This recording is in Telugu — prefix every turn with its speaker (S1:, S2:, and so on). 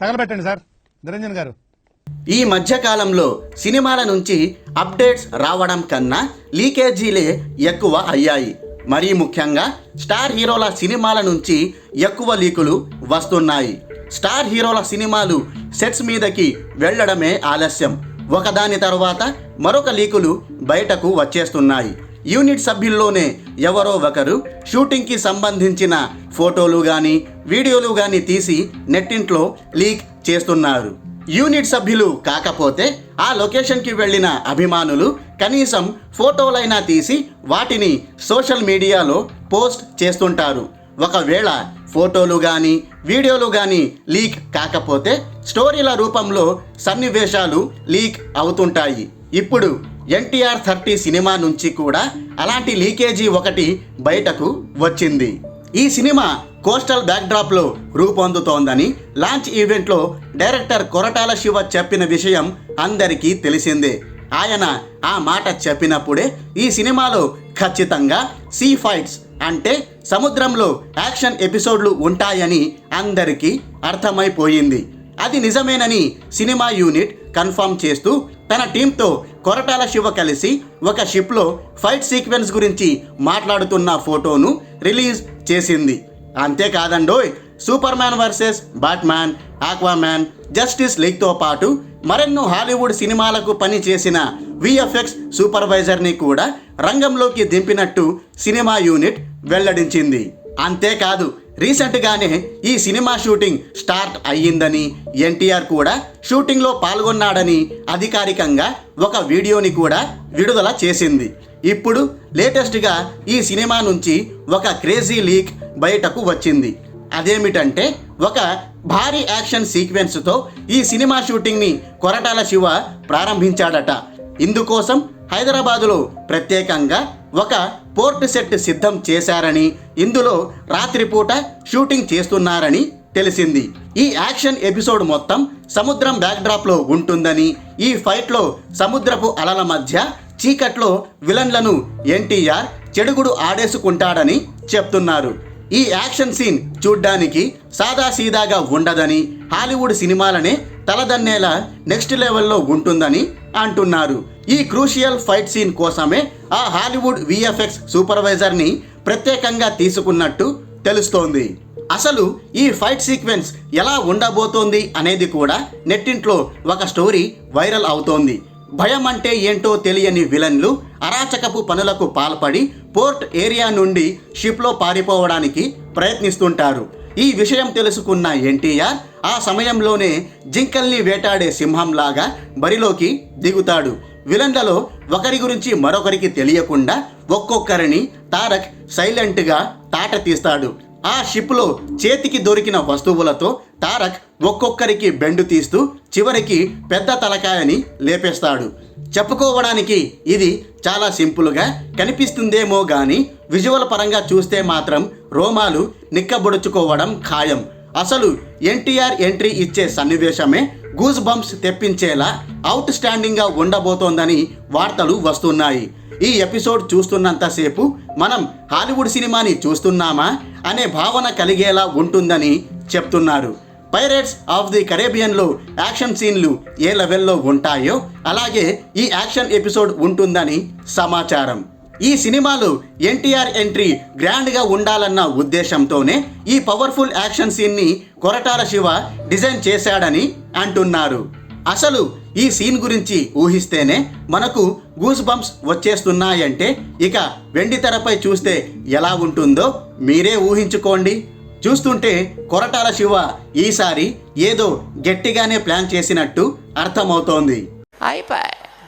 S1: తగలబెట్టండి సార్. నిరంజన్ గారు.
S2: ఈ మధ్యకాలంలో సినిమాల నుంచి అప్డేట్స్ రావడం కన్నా లీకేజీలే ఎక్కువ అయ్యాయి. మరీ ముఖ్యంగా స్టార్ హీరోల సినిమాల నుంచి ఎక్కువ లీకులు వస్తున్నాయి. స్టార్ హీరోల సినిమాలు సెట్స్ మీదకి వెళ్ళడమే ఆలస్యం. ఒకదాని తర్వాత మరొక లీకులు బయటకు వచ్చేస్తున్నాయి. యూనిట్ సభ్యుల్లోనే ఎవరో ఒకరు షూటింగ్కి సంబంధించిన ఫోటోలు కానీ వీడియోలు కానీ తీసి నెట్టింట్లో లీక్ చేస్తున్నారు. యూనిట్ సభ్యులు కాకపోతే ఆ లొకేషన్కి వెళ్ళిన అభిమానులు కనీసం ఫోటోలైనా తీసి వాటిని సోషల్ మీడియాలో పోస్ట్ చేస్తుంటారు. ఒకవేళ ఫోటోలు కానీ వీడియోలు కానీ లీక్ కాకపోతే స్టోరీల రూపంలో సన్నివేశాలు లీక్ అవుతుంటాయి. ఇప్పుడు ఎన్టీఆర్ థర్టీ సినిమా నుంచి కూడా అలాంటి లీకేజీ ఒకటి బయటకు వచ్చింది. ఈ సినిమా కోస్టల్ బ్యాక్డ్రాప్లో రూపొందుతోందని లాంచ్ ఈవెంట్లో డైరెక్టర్ కొరటాల శివ చెప్పిన విషయం అందరికీ తెలిసిందే. ఆయన ఆ మాట చెప్పినప్పుడే ఈ సినిమాలో ఖచ్చితంగా సీ ఫైట్స్ అంటే సముద్రంలో యాక్షన్ ఎపిసోడ్లు ఉంటాయని అందరికీ అర్థమైపోయింది. అది నిజమేనని సినిమా యూనిట్ కన్ఫర్మ్ చేస్తూ తన టీంతో కొరటాల శివ కలిసి ఒక షిప్లో ఫైట్ సీక్వెన్స్ గురించి మాట్లాడుతున్న ఫోటోను రిలీజ్ చేసింది. అంతేకాదండోయ్ superman versus batman aquaman justice లీగ్తో పాటు మరెన్నో హాలీవుడ్ సినిమాలకు పని చేసిన విఎఫ్ఎక్స్ సూపర్వైజర్ని కూడా రంగంలోకి దింపినట్టు సినిమా యూనిట్ వెల్లడించింది. అంతేకాదు రీసెంట్గానే ఈ సినిమా షూటింగ్ స్టార్ట్ అయ్యిందని ఎన్టీఆర్ కూడా షూటింగ్లో పాల్గొన్నాడని అధికారికంగా ఒక వీడియోని కూడా విడుదల చేసింది. ఇప్పుడు లేటెస్ట్గా ఈ సినిమా నుంచి ఒక క్రేజీ లీక్ బయటకు వచ్చింది. అదేమిటంటే ఒక భారీ యాక్షన్ సీక్వెన్స్తో ఈ సినిమా షూటింగ్ని కొరటాల శివ ప్రారంభించాడట. ఇందుకోసం హైదరాబాదులో ప్రత్యేకంగా ఒక పోర్ట్ సెట్ సిద్ధం చేశారని ఇందులో రాత్రిపూట షూటింగ్ చేస్తున్నారని తెలిసింది. ఈ యాక్షన్ ఎపిసోడ్ మొత్తం సముద్రం బ్యాక్డ్రాప్లో ఉంటుందని ఈ ఫైట్లో సముద్రపు అలల మధ్య చీకట్లో విలన్లను ఎన్టీఆర్ చెడుగుడు ఆడేసుకుంటాడని చెప్తున్నారు. ఈ యాక్షన్ సీన్ చూడ్డానికి సాదాసీదాగా ఉండదని హాలీవుడ్ సినిమాలనే తలదన్నేలా నెక్స్ట్ లెవెల్లో ఉంటుందని అంటున్నారు. ఈ క్రూషియల్ ఫైట్ సీన్ కోసమే ఆ హాలీవుడ్ విఎఫ్ఎక్స్ సూపర్వైజర్ని ప్రత్యేకంగా తీసుకున్నట్టు తెలుస్తోంది. అసలు ఈ ఫైట్ సీక్వెన్స్ ఎలా ఉండబోతోంది అనేది కూడా నెట్టింట్లో ఒక స్టోరీ వైరల్ అవుతోంది. భయం అంటే ఏంటో తెలియని విలన్లు అరాచకపు పనులకు పాల్పడి పోర్ట్ ఏరియా నుండి షిప్లో పారిపోవడానికి ప్రయత్నిస్తుంటారు. ఈ విషయం తెలుసుకున్న ఎన్టీఆర్ ఆ సమయంలోనే జింకల్ని వేటాడే సింహంలాగా బరిలోకి దిగుతాడు. విలన్లలో ఒకరి గురించి మరొకరికి తెలియకుండా ఒక్కొక్కరిని తారక్ సైలెంట్గా తాట తీస్తాడు. ఆ షిప్లో చేతికి దొరికిన వస్తువులతో తారక్ ఒక్కొక్కరికి బెండు తీస్తూ చివరికి పెద్ద తలకాయని లేపేస్తాడు. చెప్పుకోవడానికి ఇది చాలా సింపుల్గా కనిపిస్తుందేమో కానీ విజువల్ పరంగా చూస్తే మాత్రం రోమాలు నిక్కబొడుచుకోవడం ఖాయం. అసలు ఎన్టీఆర్ ఎంట్రీ ఇచ్చే సన్నివేశమే గూస్ బంప్స్ తెప్పించేలా అవుట్ స్టాండింగ్గా ఉండబోతోందని వార్తలు వస్తున్నాయి. ఈ ఎపిసోడ్ చూస్తున్నంతసేపు మనం హాలీవుడ్ సినిమాని చూస్తున్నామా అనే భావన కలిగేలా ఉంటుందని చెప్తున్నారు. పైరేట్స్ ఆఫ్ ది కరేబియన్లో యాక్షన్ సీన్లు ఏ లెవెల్లో ఉంటాయో అలాగే ఈ యాక్షన్ ఎపిసోడ్ ఉంటుందని సమాచారం. ఈ సినిమాలో ఎన్టీఆర్ ఎంట్రీ గ్రాండ్గా ఉండాలన్న ఉద్దేశంతోనే ఈ పవర్ఫుల్ యాక్షన్ సీన్ని కొరటాల శివ డిజైన్ చేశాడని అంటున్నారు. అసలు ఈ సీన్ గురించి ఊహిస్తేనే మనకు గూస్ బంప్స్ వచ్చేస్తున్నాయంటే ఇక వెండి తెరపై చూస్తే ఎలా ఉంటుందో మీరే ఊహించుకోండి. చూస్తుంటే కొరటాల శివ ఈసారి ఏదో గట్టిగానే ప్లాన్ చేసినట్టు అర్థమవుతోంది.
S3: అయిపోయి.